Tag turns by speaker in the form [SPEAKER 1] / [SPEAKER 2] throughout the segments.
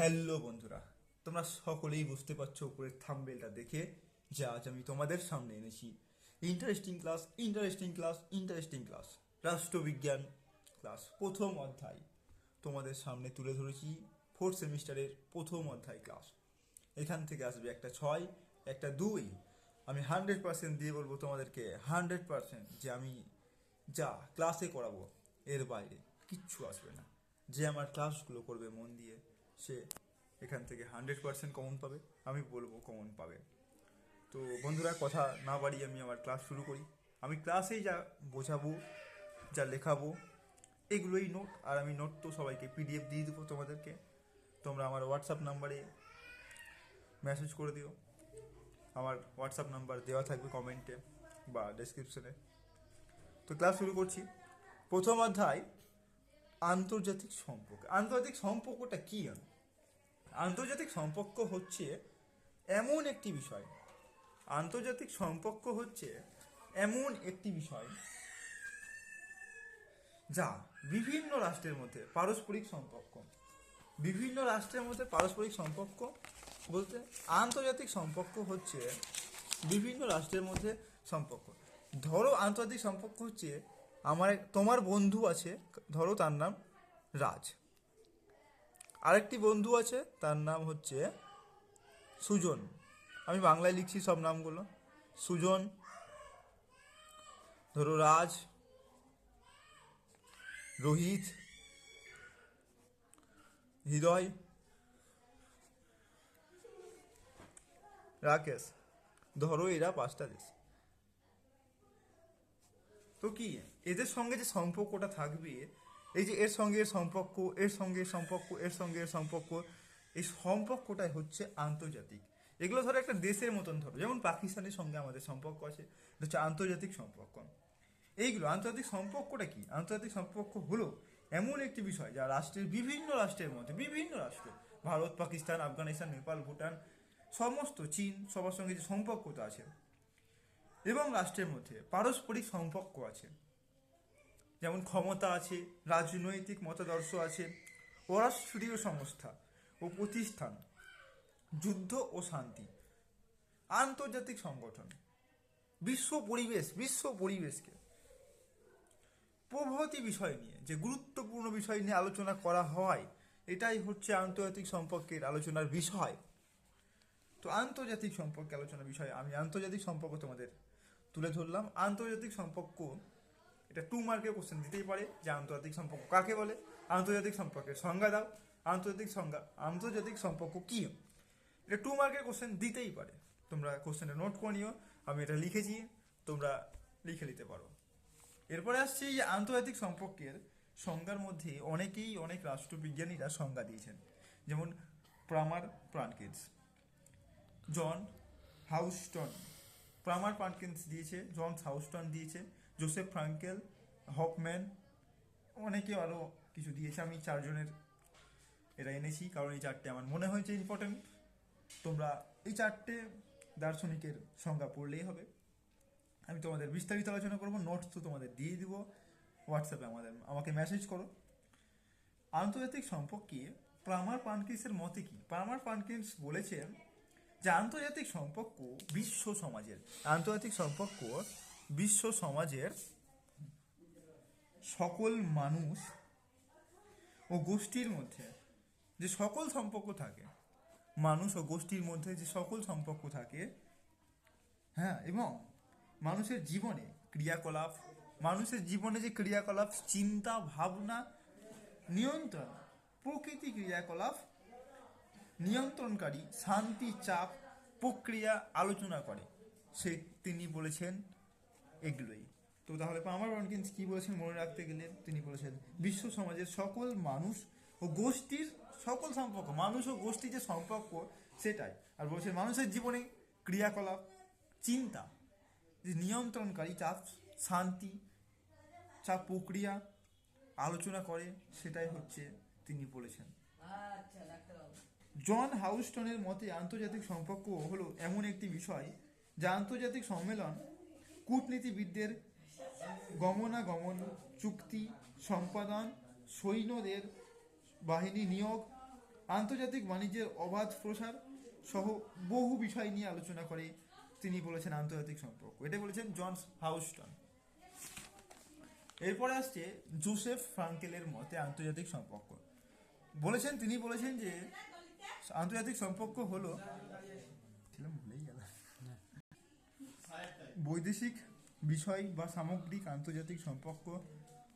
[SPEAKER 1] Hello বন্ধুরা, তোমরা সকলেই বুঝতে পারছ উপরের থাম্বেলটা দেখে, যে আজ আমি তোমাদের সামনে এনেছি। Interesting class interesting class interesting class রাষ্ট্রবিজ্ঞান ক্লাস প্রথম অধ্যায়। তোমাদের সামনে তুলে ধরেছি ফোর্থ সেমিস্টারের প্রথম অধ্যায় ক্লাস এখান থেকে আসবে একটা ছয়, একটা দুই। আমি হান্ড্রেড পার্সেন্ট দিয়ে বলব তোমাদেরকে হান্ড্রেড পার্সেন্ট যে আমি যা ক্লাসে করাবো, এর বাইরে কিচ্ছু আসবে না। যে আমার ক্লাসগুলো করবে মন দিয়ে। সে এখান থেকে হান্ড্রেড পার্সেন্ট কমন পাবে, আমি বলব কমন পাবে। তো বন্ধুরা, কথা না বাড়িয়ে আমি আমার ক্লাস শুরু করি। আমি ক্লাসেই যা বোঝাবো, যা লেখাবো, এগুলোই নোট আর আমি নোট তো সবাইকে পিডিএফ দিয়ে দেবো তোমাদেরকে। তোমরা আমার হোয়াটসঅ্যাপ নাম্বারে মেসেজ করে দিও। আমার হোয়াটসঅ্যাপ নাম্বার দেওয়া থাকবে কমেন্টে বা ডেসক্রিপশনে তো ক্লাস শুরু করছি। প্রথম অধ্যায় আন্তর্জাতিক সম্পর্ক। আন্তর্জাতিক সম্পর্কটা কি আন্তর্জাতিক সম্পর্ক হচ্ছে এমন একটি বিষয়। আন্তর্জাতিক সম্পর্ক হচ্ছে এমন একটি বিষয় যা বিভিন্ন রাষ্ট্রের মধ্যে পারস্পরিক সম্পর্ক। বিভিন্ন রাষ্ট্রের মধ্যে পারস্পরিক সম্পর্ক বলতে আন্তর্জাতিক সম্পর্ক হচ্ছে বিভিন্ন রাষ্ট্রের মধ্যে সম্পর্ক। ধরো আন্তর্জাতিক সম্পর্ক হচ্ছে আমার তোমার বন্ধু আছে, ধরো তার নাম রাজ। আরেকটি বন্ধু আছে, তার নাম হচ্ছে সুজন। আমি বাংলায় লিখছি সব নামগুলো। সুজন, ধরো রাজ, রোহিত, হৃদয়, রাকেশ। ধরো এরা পাঁচটা দেশ। তো কি? এদের সঙ্গে যে সম্পর্কটা থাকবে, এই যে এর সঙ্গে এর সম্পর্ক, এর সঙ্গে সম্পর্ক, এর সঙ্গে এর সম্পর্ক, এই সম্পর্কটাই হচ্ছে আন্তর্জাতিক। এগুলো ধরো একটা দেশের মতন ধরো, যেমন পাকিস্তানের সঙ্গে আমাদের সম্পর্ক আছে, এটা হচ্ছে আন্তর্জাতিক সম্পর্ক। এইগুলো আন্তর্জাতিক সম্পর্কটা কি? আন্তর্জাতিক সম্পর্ক হলো এমন একটি বিষয় যা রাষ্ট্রের বিভিন্ন রাষ্ট্রের মধ্যে, বিভিন্ন রাষ্ট্র, ভারত, পাকিস্তান, আফগানিস্তান, নেপাল, ভুটান, সমস্ত চীন, সবার সঙ্গে যে সম্পর্কটা আছে এবং রাষ্ট্রের মধ্যে পারস্পরিক সম্পর্ক আছে। যেমন ক্ষমতা আছে, রাজনৈতিক মতাদর্শ আছে অরাষ্ট্রীয় সংস্থা ও প্রতিষ্ঠান, যুদ্ধ ও শান্তি, আন্তর্জাতিক সংগঠন, বিশ্ব পরিবেশ, বিশ্ব পরিবেশকে। প্রভৃতি বিষয় নিয়ে, যে গুরুত্বপূর্ণ বিষয় নিয়ে আলোচনা করা হয়, এটাই হচ্ছে আন্তর্জাতিক সম্পর্কের আলোচনার বিষয়। তো আন্তর্জাতিক সম্পর্কে আলোচনার বিষয়, আমি আন্তর্জাতিক সম্পর্ক তোমাদের তুলে ধরলাম। আন্তর্জাতিক সম্পর্ক এটা টু মার্কের কোশ্চেন দিতেই পারে যে আন্তর্জাতিক সম্পর্ক কাকে বলে? আন্তর্জাতিক সম্পর্কের সংজ্ঞা দাও। আন্তর্জাতিক সংজ্ঞা, আন্তর্জাতিক সম্পর্ক কি? এটা টু মার্কের কোশ্চেন দিতেই পারে। তোমরা কোশ্চেনটা নোট করে নিও। আমি এটা লিখেছি, তোমরা লিখে নিতে পারো। এরপরে আসছে যে আন্তর্জাতিক সম্পর্কের সংজ্ঞার মধ্যে অনেকেই অনেক রাষ্ট্রবিজ্ঞানীরা সংজ্ঞা দিয়েছেন। যেমন প্রামার প্রাণকিন্স জন হাউস্টন। প্রামার প্রাণকিন্স দিয়েছে, জন হাউস্টন দিয়েছে। জোসেফ ফ্রাঙ্কেল হপম্যান অনেকে আরও কিছু দিয়েছে। আমি চারজনের এরা এনেছি, কারণ এই চারটে আমার মনে হয়েছে ইম্পর্টেন্ট তোমরা এই চারটে দার্শনিকের সংজ্ঞা পড়লেই হবে। আমি তোমাদের বিস্তারিত আলোচনা করব। নোটস তো তোমাদের দিয়ে দিব। হোয়াটসঅ্যাপে আমাদের, আমাকে মেসেজ করো। আন্তর্জাতিক সম্পর্কে প্রামার পানকিন্সের মতে কি? প্রামার পানকিন্স বলেছেন যে, আন্তর্জাতিক সম্পর্ক বিশ্ব সমাজের, আন্তর্জাতিক সম্পর্ক বিশ্ব সমাজের সকল মানুষ ও গোষ্ঠীর মধ্যে যে সকল সম্পর্ক থাকে, মানুষ ও গোষ্ঠীর মধ্যে যে সকল সম্পর্ক থাকে হ্যাঁ এবং মানুষের জীবনে ক্রিয়াকলাপ, মানুষের জীবনে যে ক্রিয়াকলাপ, চিন্তা, ভাবনা, নিয়ন্ত্রণ, প্রকৃতি ক্রিয়াকলাপ, নিয়ন্ত্রণকারী, শান্তি, চাপ, প্রক্রিয়া, আলোচনা করে। সে তিনি বলেছেন এগুলোই। তো তাহলে পামার ওয়ানকিন্স কি বলেছেন মনে রাখতে গেলে তিনি বলেছেন বিশ্ব সমাজের সকল মানুষ ও গোষ্ঠীর সকল সম্পর্ক মানুষ ও গোষ্ঠীর যে সম্পর্ক সেটাই। আর বলছেন মানুষের জীবনে ক্রিয়াকলাপ চিন্তা যে নিয়ন্ত্রণকারী চাপ শান্তি চাপ প্রক্রিয়া আলোচনা করে সেটাই হচ্ছে তিনি বলেছেন।
[SPEAKER 2] আচ্ছা
[SPEAKER 1] জন হাউস্টনের মতে আন্তর্জাতিক সম্পর্ক হলো এমন একটি বিষয় যা আন্তর্জাতিক সম্মেলন কূটনীতিবিদদের গমনাগমন, চুক্তি, সম্পাদন, সৈন্যদের বাহিনী নিয়োগ, আন্তর্জাতিক বাণিজ্যের অবাধ প্রসার সহ বহু বিষয় নিয়ে আলোচনা করে তিনি বলেছেন আন্তর্জাতিক সম্পর্ক। এটা বলেছেন জন হাউস্টন। এরপরে আসছে জোসেফ ফ্রাঙ্কেলের মতে আন্তর্জাতিক সম্পর্ক। বলেছেন, তিনি বলেছেন যে আন্তর্জাতিক সম্পর্ক হলো বৈদেশিক বিষয় বা সামগ্রিক আন্তর্জাতিক সম্পর্ক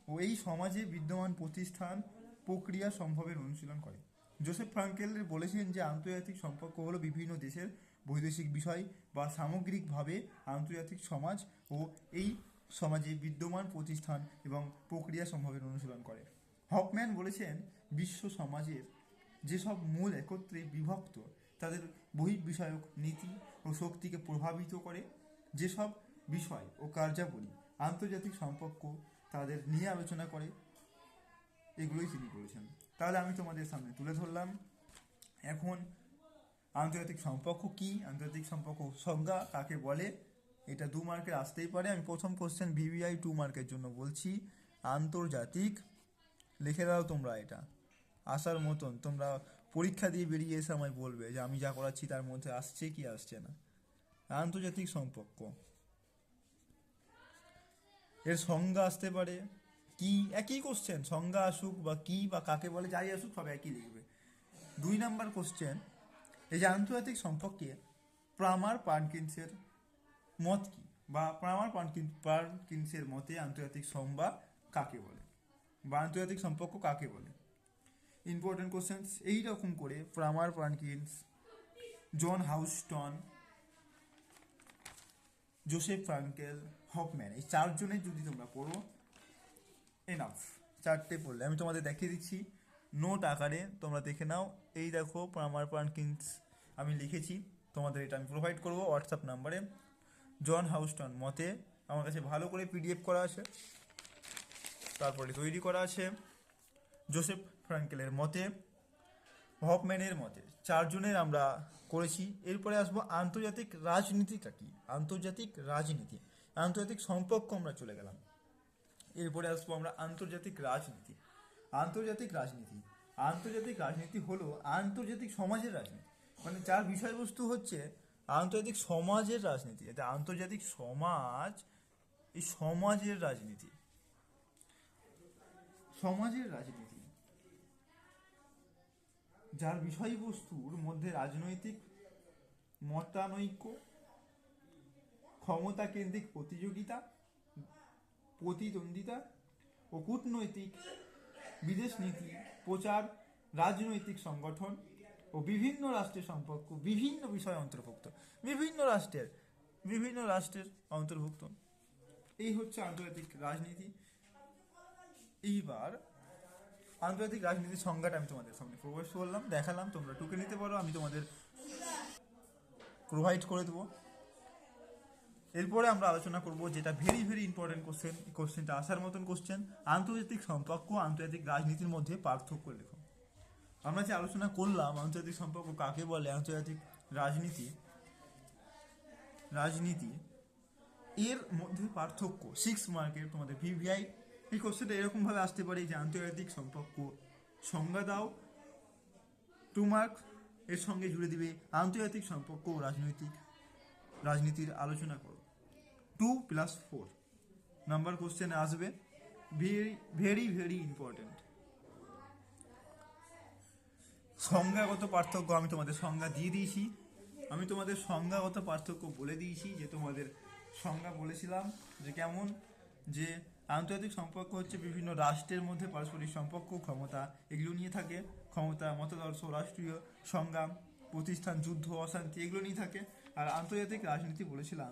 [SPEAKER 1] ও এই সমাজে বিদ্যমান প্রতিষ্ঠান প্রক্রিয়া সম্ভবের অনুশীলন করে। জোসেফ ফ্রাঙ্কেল বলেছেন যে আন্তর্জাতিক সম্পর্ক হলো বিভিন্ন দেশের বৈদেশিক বিষয় বা সামগ্রিকভাবে আন্তর্জাতিক সমাজ ও এই সমাজে বিদ্যমান প্রতিষ্ঠান এবং প্রক্রিয়া সম্ভবের অনুশীলন করে। হকম্যান বলেছেন, বিশ্ব সমাজের যেসব মূল একত্রে বিভক্ত, তাদের বহির্বিষয়ক নীতি ও শক্তিকে প্রভাবিত করে। যেসব বিষয় ও কার্যাবলী আন্তর্জাতিক সম্পর্ক তাদের নিয়ে আলোচনা করে, এগুলোই তিনি করেছেন। তাহলে আমি তোমাদের সামনে তুলে ধরলাম, এখন আন্তর্জাতিক সম্পর্ক কি? আন্তর্জাতিক সম্পর্ক সংজ্ঞা কাকে বলে? এটা দু মার্কের আসতেই পারে। আমি প্রথম কোশ্চেন ভিভিআই টু মার্কের জন্য বলছি, আন্তর্জাতিক, লিখে দাও তোমরা এটা। আসার মতন তোমরা পরীক্ষা দিয়ে বেরিয়ে এসে আমায় বলবে যে আমি যা করাচ্ছি তার মধ্যে আসছে কি আসছে না। আন্তর্জাতিক সম্পর্ক। এর সংজ্ঞা আসতে পারে কি, একই কোশ্চেন সংজ্ঞা আসুক বা কি বা কাকে বলে, যাই আসুক, সব একই লিখবে। দুই নাম্বার কোশ্চেন এই যে আন্তর্জাতিক সম্পর্কে প্রামার পার্কিন্সের মত কি? বা প্রামার পার্কিন পার্কিন্সের মতে আন্তর্জাতিক সংজ্ঞা কাকে বলে? বা আন্তর্জাতিক সম্পর্ক কাকে বলে? ইম্পর্টেন্ট কোশ্চেন্স এইরকম করে প্রামার Perkins John Houston Joseph Frankel, Hockman. এই চারজনের যদি তোমরা পড়ো এনাফ চারটে পড়লে। আমি তোমাদের দেখিয়ে দিচ্ছি। নোট আকারে তোমরা দেখে নাও। এই দেখো প্রামার পার্কিন্স আমি লিখেছি। তোমাদের এটা আমি প্রোভাইড করব হোয়াটসঅ্যাপ নাম্বারে জন হাউস্টন মতে আমার কাছে ভালো করে পিডিএফ করা আছে। তারপরে তৈরি করা আছে জোসেফ ফ্রাঙ্কেলের মতে, হকম্যানের মতে। চারজনের আমরা করেছি। এরপরে আসব আন্তর্জাতিক রাজনীতিটা কি? আন্তর্জাতিক রাজনীতি। আন্তর্জাতিক সম্পর্ক আমরা চলে গেলাম। এরপরে আসব আমরা আন্তর্জাতিক রাজনীতি। আন্তর্জাতিক রাজনীতি। আন্তর্জাতিক রাজনীতি হলো আন্তর্জাতিক সমাজের রাজনীতি। মানে যার বিষয়বস্তু হচ্ছে আন্তর্জাতিক সমাজের রাজনীতি। এটা আন্তর্জাতিক সমাজ, এই সমাজের রাজনীতি। সমাজের রাজনীতি। যার বিষয়বস্তুর মধ্যে রাজনৈতিক, মতানৈক্য ক্ষমতা কেন্দ্রিক প্রতিযোগিতা, প্রতিদ্বন্দ্বিতা ও কূটনৈতিক বিদেশ নীতি, প্রচার, রাজনৈতিক সংগঠন ও বিভিন্ন রাষ্ট্রের সম্পর্ক, বিভিন্ন বিষয় অন্তর্ভুক্ত। বিভিন্ন রাষ্ট্রের বিভিন্ন রাষ্ট্রের অন্তর্ভুক্ত। এই হচ্ছে আন্তর্জাতিক রাজনীতি। এইবার আন্তর্জাতিক রাজনীতির সংজ্ঞাটা আমি তোমাদের সামনে প্রবেশ করলাম, দেখালাম, তোমরা টুকে নিতে পারো, আমি তোমাদের প্রোভাইড করে দেবো। এরপরে আমরা আলোচনা করব যেটা ভেরি ভেরি ইম্পর্টেন্ট কোশ্চেন কোশ্চেনটা আসার মতন কোশ্চেন আন্তর্জাতিক সম্পর্ক, আন্তর্জাতিক রাজনীতির মধ্যে পার্থক্য লেখো। আমরা যে আলোচনা করলাম, আন্তর্জাতিক সম্পর্ক কাকে বলে, আন্তর্জাতিক রাজনীতি রাজনীতি, এর মধ্যে পার্থক্য সিক্স মার্কের তোমাদের ভিভিআই এই কোশ্চেনটা এরকমভাবে আসতে পারে যে আন্তর্জাতিক সম্পর্ক। সংজ্ঞা দাও টু মার্ক এর সঙ্গে জুড়ে দিবে আন্তর্জাতিক সম্পর্ক ও রাজনৈতিক, রাজনীতির আলোচনা করো। Two plus four number question আসবে ভেরি ভেরি ভেরি ইম্পর্টেন্ট সংজ্ঞাগত পার্থক্য আমি তোমাদের সংজ্ঞা দিয়ে দিয়েছি। আমি তোমাদের সংজ্ঞাগত পার্থক্য বলে দিয়েছি, যে তোমাদের সংজ্ঞা বলেছিলাম যে কেমন, যে আন্তর্জাতিক সম্পর্ক হচ্ছে বিভিন্ন রাষ্ট্রের মধ্যে পারস্পরিক সম্পর্ক, ক্ষমতা, এগুলো নিয়ে থাকে। ক্ষমতা, মতাদর্শ, রাষ্ট্রীয় সংগ্রাম, প্রতিষ্ঠান, যুদ্ধ, অশান্তি, এগুলো নিয়ে থাকে। আর আন্তর্জাতিক রাজনীতি বলেছিলাম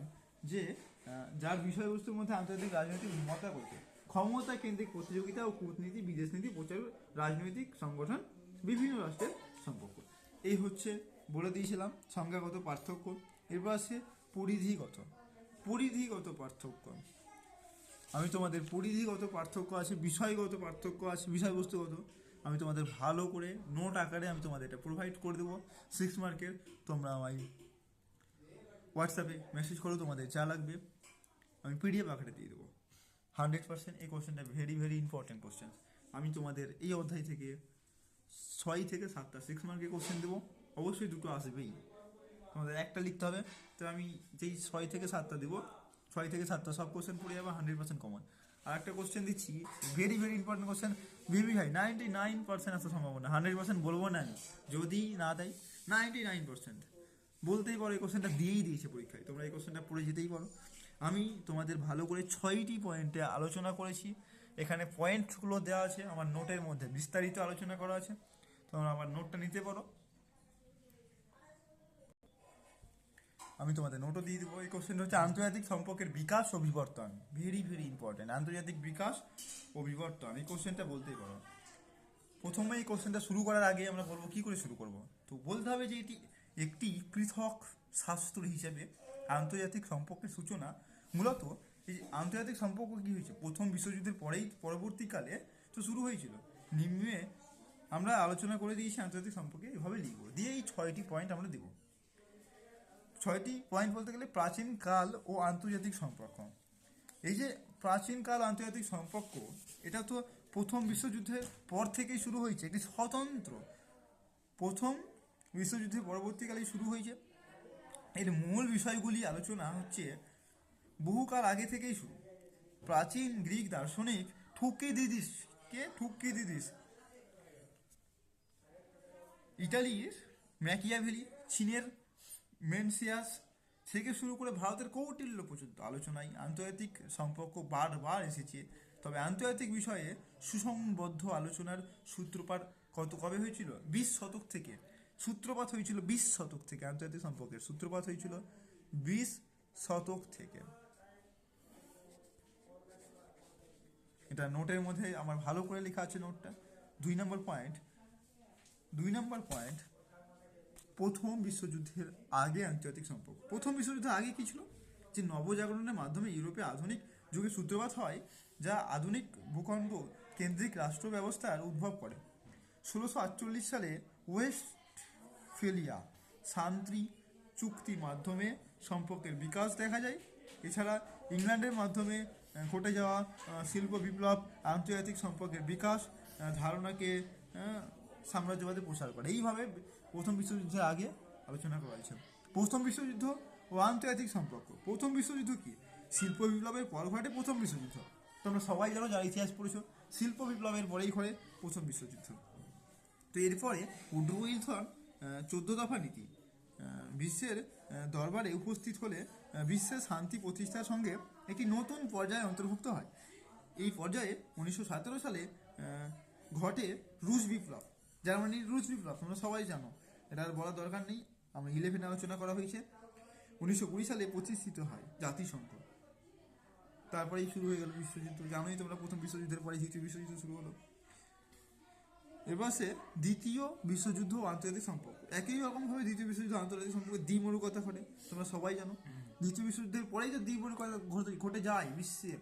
[SPEAKER 1] যে যার বিষয়বস্তুর মধ্যে আন্তর্জাতিক রাজনীতি মতা করতে ক্ষমতা কেন্দ্রিক প্রতিযোগিতা ও কূটনীতি বিদেশ নীতি প্রচার রাজনৈতিক সংগঠন, বিভিন্ন রাষ্ট্রের সম্পর্ক। এই হচ্ছে বলে দিয়েছিলাম সংজ্ঞাগত পার্থক্য। এরপর আছে পরিধিগত। পরিধিগত পার্থক্য। আমি তোমাদের পরিধিগত পার্থক্য আছে, বিষয়গত পার্থক্য আছে, বিষয়বস্তুগত, আমি তোমাদের ভালো করে নোট আকারে আমি তোমাদের এটা প্রোভাইড করে দেবো। সিক্স মার্কের তোমরা আমায় হোয়াটসঅ্যাপে মেসেজ করো, তোমাদের যা লাগবে, আমি পিডিএফ আকারে দিয়ে দেবো। হান্ড্রেড পার্সেন্ট এই কোশ্চেনটা ভেরি ভেরি ইম্পর্টেন্ট কোশ্চেন আমি তোমাদের এই অধ্যায় থেকে ছয় থেকে সাতটা সিক্স মার্কের কোশ্চেন দেবো। অবশ্যই দুটো আসবেই। তোমাদের একটা লিখতে হবে। তো আমি যেই ছয় থেকে সাতটা দেবো ছয় থেকে সাতটা সব কোশ্চেন পড়ে যাবে হান্ড্রেড পার্সেন্ট কমন আর একটা কোশ্চেন দিচ্ছি very very important question VV high ninety nine percent আসার সম্ভাবনা হান্ড্রেড পার্সেন্ট বলব না আমি, যদি না দেয় নাইনটি নাইন পার্সেন্ট বলতেই পারো, এই কোশ্চেনটা দিয়েই দিয়েছে পরীক্ষায়, তোমরা এই কোশ্চেনটা পড়ে যেতেই পারো। আমি তোমাদের ভালো করে ছয়টি পয়েন্টে আলোচনা করেছি, এখানে পয়েন্টগুলো দেওয়া আছে, আমার নোটের মধ্যে বিস্তারিত আলোচনা করা আছে, তোমরা আমার নোটটা নিতে পারো। আমি তোমাদের নোটও দিয়ে দেবো। এই কোশ্চেন হচ্ছে আন্তর্জাতিক সম্পর্কের বিকাশ ও বিবর্তন। ভেরি ভেরি ইম্পর্টেন্ট আন্তর্জাতিক বিকাশ ও বিবর্তন। এই কোশ্চেনটা বলতেই পারো। প্রথমে এই কোশ্চেনটা শুরু করার আগে আমরা বলব, কি করে শুরু করব? তো বলতে হবে যে এটি একটি পৃথক শাস্ত্র হিসেবে আন্তর্জাতিক সম্পর্কের সূচনা মূলত এই আন্তর্জাতিক সম্পর্ক কি হয়েছে? প্রথম বিশ্বযুদ্ধের পরেই, পরবর্তীকালে তো শুরু হয়েছিল। নিম্নে আমরা আলোচনা করে দিয়েছি আন্তর্জাতিক সম্পর্কে, এভাবে লিখব। দিয়ে এই ছয়টি পয়েন্ট আমরা দেবো। ছয়টি পয়েন্ট বলতে গেলে প্রাচীন কাল ও আন্তর্জাতিক সম্পর্ক। এই যে প্রাচীনকাল আন্তর্জাতিক সম্পর্ক, এটা তো প্রথম বিশ্বযুদ্ধের পর থেকেই শুরু হয়েছে, একটি স্বতন্ত্র প্রথম বিশ্বযুদ্ধের পরবর্তীকালেই শুরু হয়েছে। এর মূল বিষয়গুলি আলোচনা হচ্ছে বহুকাল আগে থেকেই শুরু। প্রাচীন গ্রিক দার্শনিক থুকিদিদিস, কে? থুকিদিদিস। ইটালির ম্যাকিয়াভেলি, চীনের মেনসিয়াস থেকে শুরু করে ভারতের কৌটিল্য পর্যন্ত আলোচনায় আন্তর্জাতিক সম্পর্ক বারবার এসেছে। তবে আন্তর্জাতিক বিষয়ে সুসংবদ্ধ আলোচনার সূত্রপাত কত, কবে হয়েছিল? বিশ শতক থেকে। সূত্রপাত হয়েছিল বিশ শতক থেকে, আন্তর্জাতিক সম্পর্কের সূত্রপাত হয়েছিল বিশ শতক থেকে। এটা নোটের মধ্যে আমার ভালো করে লেখা আছে নোটটা। দুই নম্বর পয়েন্ট, দুই নম্বর পয়েন্ট প্রথম বিশ্বযুদ্ধের আগে আন্তর্জাতিক সম্পর্ক। প্রথম বিশ্বযুদ্ধের আগে কি ছিল? যে নবজাগরণের মাধ্যমে ইউরোপে আধুনিক যুগের সূত্রপাত হয়, যা আধুনিক ভূখণ্ড কেন্দ্রিক রাষ্ট্র ব্যবস্থার উদ্ভব করে। ষোলোশো আটচল্লিশ সালে ওয়েস্টফেলিয়া শান্তি চুক্তির মাধ্যমে সম্পর্কের বিকাশ দেখা যায়। এছাড়া ইংল্যান্ডের মাধ্যমে ঘটে যাওয়া শিল্প বিপ্লব, আন্তর্জাতিক সম্পর্কের বিকাশ ধারণাকে সাম্রাজ্যবাদে প্রসার করে। এইভাবে প্রথম বিশ্বযুদ্ধের আগে আলোচনা করা হয়েছে। প্রথম বিশ্বযুদ্ধ ও আন্তর্জাতিক সম্পর্ক। প্রথম বিশ্বযুদ্ধ কি? শিল্প বিপ্লবের পর ঘটে প্রথম বিশ্বযুদ্ধ। তোমরা সবাই জানো যারা ইতিহাস পড়েছো, শিল্প বিপ্লবের পরেই ঘটে প্রথম বিশ্বযুদ্ধ। তো এরপরে উড্রো উইলসন চোদ্দ দফা নীতি বিশ্বের দরবারে উপস্থিত হলে বিশ্বের শান্তি প্রতিষ্ঠার সঙ্গে একটি নতুন পর্যায়ে অন্তর্ভুক্ত হয়। এই পর্যায়ে উনিশশো সতেরো সালে ঘটে রুশ বিপ্লব। জার্মানির রুশ বিপ্লব, তোমরা সবাই জানো। এটা আর বলার দরকার নেই। আমরা ইলেভেন আলোচনা করা হয়েছে। উনিশশো কুড়ি সালে প্রতিষ্ঠিত হয়, জাতিসংঘ। তারপরেই শুরু হয়ে গেল বিশ্বযুদ্ধ। জানোই তোমরা প্রথম বিশ্বযুদ্ধের পরে দ্বিতীয় বিশ্বযুদ্ধ শুরু হলো। এবার সে দ্বিতীয় বিশ্বযুদ্ধ আন্তর্জাতিক সম্পর্ক। একই রকমভাবে দ্বিতীয় বিশ্বযুদ্ধ আন্তর্জাতিক সম্পর্ক দ্বিমূলকতা ঘটে। তোমরা সবাই জানো। দ্বিতীয় বিশ্বযুদ্ধের পরেই তো দ্বিমূলকতা ঘটে ঘটে যায় বিশ্বে।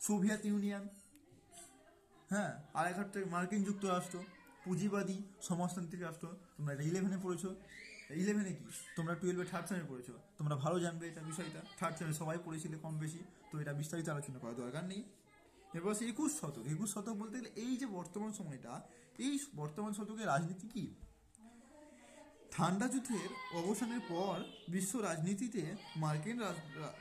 [SPEAKER 1] সোভিয়েত ইউনিয়ন হ্যাঁ আর এক মার্কিন যুক্তরাষ্ট্র, পুঁজিবাদী, সমাজতান্ত্রিক রাষ্ট্র। তোমরা এটা ইলেভেনে পড়েছো। ইলেভেনে কি? তোমরা টুয়েলভে থার্ড সেমে পড়েছো। তোমরা ভালো জানবে এটা বিষয়টা। থার্ড সেমে সবাই পড়েছিলে কম বেশি। তো এটা বিস্তারিত আলোচনা করার দরকার নেই। এরপর আছে একুশ শতক। একুশ শতক বলতে গেলে এই যে বর্তমান সময়টা, এই বর্তমান শতকের রাজনীতি কি? ঠান্ডা যুদ্ধের অবসানের পর বিশ্ব রাজনীতিতে মার্কিন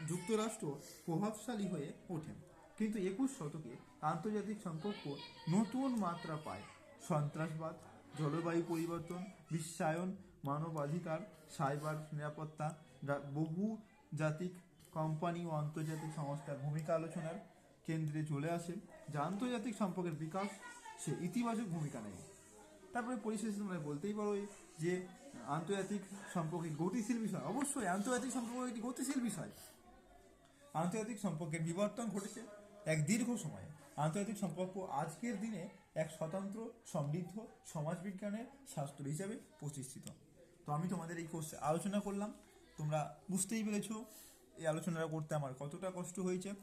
[SPEAKER 1] যুক্তরাষ্ট্র প্রভাবশালী হয়ে ওঠে। কিন্তু একুশ শতকে আন্তর্জাতিক সম্পর্ক নতুন মাত্রা পায়। সন্ত্রাসবাদ জলবায়ু পরিবর্তন, বিশ্বায়ন, মানবাধিকার, সাইবার নিরাপত্তা বহু জাতিক কোম্পানি ও আন্তর্জাতিক সংস্থার ভূমিকা আলোচনার কেন্দ্রে চলে আসে। যা আন্তর্জাতিক সম্পর্কের বিকাশ, সে ইতিবাচক ভূমিকা নেয়। তারপরে পরিশেষে তোমরা বলতেই পারো যে, আন্তর্জাতিক সম্পর্কে গতিশীল বিষয়। অবশ্যই আন্তর্জাতিক সম্পর্ক একটি গতিশীল বিষয়। আন্তর্জাতিক সম্পর্কের বিবর্তন ঘটেছে এক দীর্ঘ সময়ে। আন্তর্জাতিক সম্পর্ক আজকের দিনে এক স্বতন্ত্র, সমৃদ্ধ সমাজবিজ্ঞানের শাস্ত্র হিসাবে প্রতিষ্ঠিত। তো আমি তোমাদের এই কোর্সে আলোচনা করলাম। তোমরা বুঝতেই পেরেছ এই আলোচনাটা করতে আমার কতটা কষ্ট হয়েছে।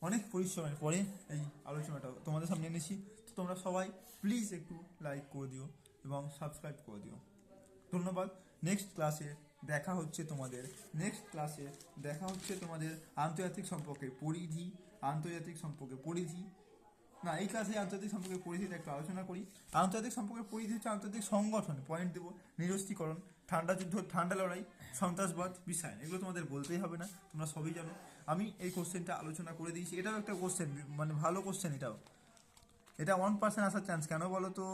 [SPEAKER 1] অনেক পরিশ্রমের পরে এই আলোচনাটা তোমাদের সামনে এনেছি। তো তোমরা সবাই প্লিজ একটু লাইক করে দিও এবং সাবস্ক্রাইব করে দিও। ধন্যবাদ। নেক্সট ক্লাসে দেখা হচ্ছে তোমাদের। নেক্সট ক্লাসে দেখা হচ্ছে তোমাদের আন্তর্জাতিক সম্পর্কে পরিধি, আন্তর্জাতিক সম্পর্কে পরিধি। না, এই ক্লাসে আন্তর্জাতিক সম্পর্কের পরিধিটা একটু আলোচনা করি। আন্তর্জাতিক সম্পর্কের পরিধি হচ্ছে আন্তর্জাতিক সংগঠন পয়েন্ট দেবো, নিরস্ত্রীকরণ, ঠান্ডা যুদ্ধ, ঠান্ডা লড়াই, সন্ত্রাসবাদ, বিশ্বায়ন, এগুলো তোমাদের বলতেই হবে না, তোমরা সবই জানো। আমি এই কোশ্চেনটা আলোচনা করে দিয়েছি। এটাও একটা কোশ্চেন মানে ভালো কোশ্চেন এটাও। এটা ওয়ান পার্সেন্ট আসার চান্স কেন বলো তো?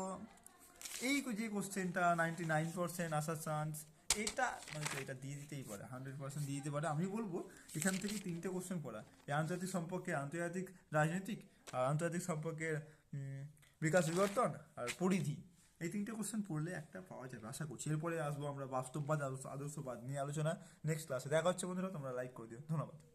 [SPEAKER 1] এই যে কোশ্চেনটা নাইনটি নাইন পার্সেন্ট আসার চান্স এটা মানে এটা দিয়ে দিতেই পারে হান্ড্রেড পার্সেন্ট দিয়ে দিতে পারে। আমি বলব, এখান থেকে তিনটে কোশ্চেন পড়া। এই আন্তর্জাতিক সম্পর্কে আন্তর্জাতিক রাজনৈতিক আর আন্তর্জাতিক সম্পর্কের বিকাশ বিবর্তন আর পরিধি। এই তিনটে কোশ্চেন পড়লে একটা পাওয়া যাবে, আশা করছি। এরপরে আসব আমরা বাস্তববাদ, আদর্শ- আদর্শবাদ নিয়ে আলোচনা নেক্সট ক্লাসে দেখা হচ্ছে বন্ধুরা, তোমরা লাইক করে দিও। ধন্যবাদ।